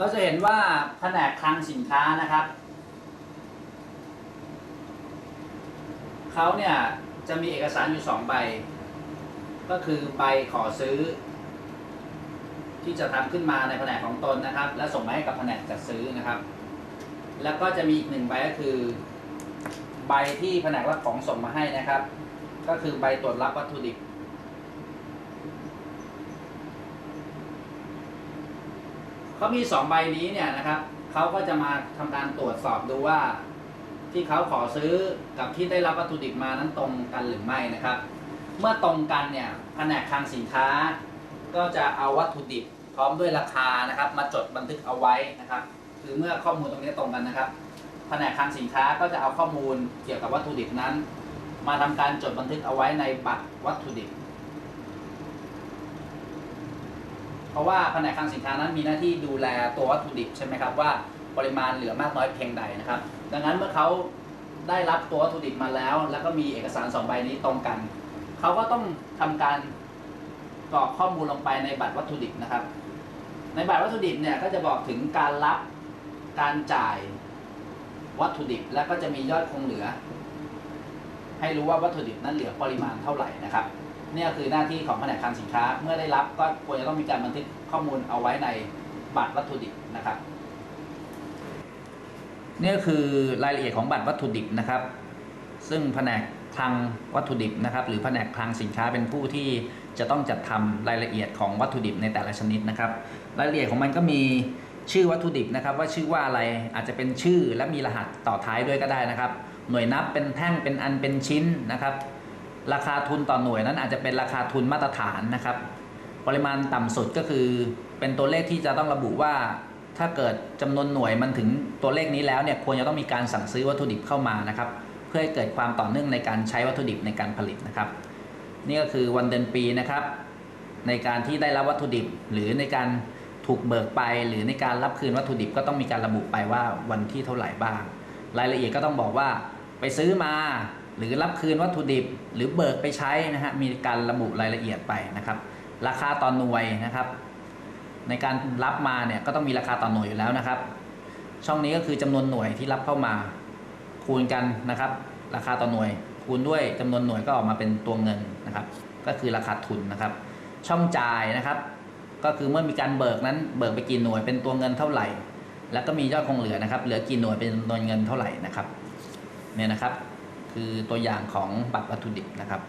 เราจะเห็นว่าแผนกคลังสินค้านะครับเขาเนี่ยจะมีเอกสารอยู่สองใบ ก็คือใบขอซื้อ ที่จะทำขึ้นมาในแผนกของตนนะครับ และส่งมาให้กับแผนกจัดซื้อนะครับ แล้วก็จะมีอีกหนึ่งใบก็คือ ใบที่แผนกรับของส่งมาให้นะครับ ก็คือใบตรวจรับวัตถุดิบ เขามีสองใบนี้เนี่ยนะครับเขาก็จะมาทำการตรวจสอบดูว่า ที่เขาขอซื้อกับที่ได้รับวัตถุดิบมานั้นตรงกันหรือไม่นะครับ เมื่อตรงกันเนี่ยแผนกคลังสินค้า ก็จะเอาวัตถุดิบพร้อมด้วยราคานะครับ มาจดบันทึกเอาไว้นะครับคือเมื่อข้อมูลตรงนี้ตรงกันนะครับแผนกคลังสินค้าก็จะเอาข้อมูลเกี่ยวกับวัตถุดิบนั้น มาทำการจดบันทึกเอาไว้ในบัตรวัตถุดิบ เพราะว่าแผนกคลังสินค้านั้นมีหน้าที่ดูแลตัววัตถุดิบใช่ไหมครับว่าปริมาณเหลือมากน้อยเพียงใดนะครับ ดังนั้นเมื่อเขาได้รับตัววัตถุดิบมาแล้ว แล้วก็มีเอกสารสองใบนี้ตรงกัน เขาก็ต้องทำการกรอกข้อมูลลงไปในบัตรวัตถุดิบนะครับ ในบัตรวัตถุดิบเนี่ยก็จะบอกถึงการรับการจ่ายวัตถุดิบ แล้วก็จะมียอดคงเหลือ ให้รู้ว่าวัตถุดิบนั้นเหลือปริมาณเท่าไหร่นะครับ เนี่ยคือหน้าที่ของแผนกคลังสินค้า เมื่อได้รับก็ควรจะต้องมีการบันทึกข้อมูลเอาไว้ในบัตรวัตถุดิบนะครับนี่ก็คือรายละเอียดของบัตรวัตถุดิบนะครับ ซึ่งแผนกคลังวัตถุดิบนะครับ หรือแผนกคลังสินค้าเป็นผู้ที่จะต้องจัดทำรายละเอียดของวัตถุดิบในแต่ละชนิดนะครับ รายละเอียดของมันก็มีชื่อวัตถุดิบนะครับ ว่าชื่อว่าอะไรอาจจะเป็นชื่อและมีรหัสต่อท้ายด้วยก็ได้นะครับ หน่วยนับเป็นแท่งเป็นอันเป็นชิ้นนะครับ ราคาทุนต่อหน่วยนั้นอาจจะเป็นราคาทุนมาตรฐานนะครับ ปริมาณต่ำสุดก็คือเป็นตัวเลขที่จะต้องระบุว่า ถ้าเกิดจำนวนหน่วยมันถึงตัวเลขนี้แล้วเนี่ยควรจะต้องมีการสั่งซื้อวัตถุดิบเข้ามานะครับ เพื่อให้เกิดความต่อเนื่องในการใช้วัตถุดิบในการผลิตนะครับ นี่ก็คือวันเดือนปีนะครับ ในการที่ได้รับวัตถุดิบ หรือในการถูกเบิกไป หรือในการรับคืนวัตถุดิบก็ต้องมีการระบุไปว่าวันที่เท่าไหร่บ้าง รายละเอียดก็ต้องบอกว่าไปซื้อมา หรือรับคืนวัตถุดิบหรือเบิกไปใช้นะฮะมีการระบุรายละเอียดไปนะครับ ราคาต่อหน่วยนะครับ ในการรับมาเนี่ยก็ต้องมีราคาต่อหน่วยอยู่แล้วนะครับ ช่องนี้ก็คือจำนวนหน่วยที่รับเข้ามาคูณกันนะครับ ราคาต่อหน่วย คูณด้วยจำนวนหน่วยก็ออกมาเป็นตัวเงินนะครับ ก็คือราคาทุนนะครับ ช่องจ่ายนะครับ ก็คือเมื่อมีการเบิกนั้นเบิกไปกี่หน่วยเป็นตัวเงินเท่าไหร่ แล้วก็มียอดคงเหลือนะครับ เหลือกี่หน่วยเป็นจำนวนเงินเท่าไหร่นะครับเนี่ยนะครับ คือตัวอย่างของบัตรวัตถุดิบนะครับ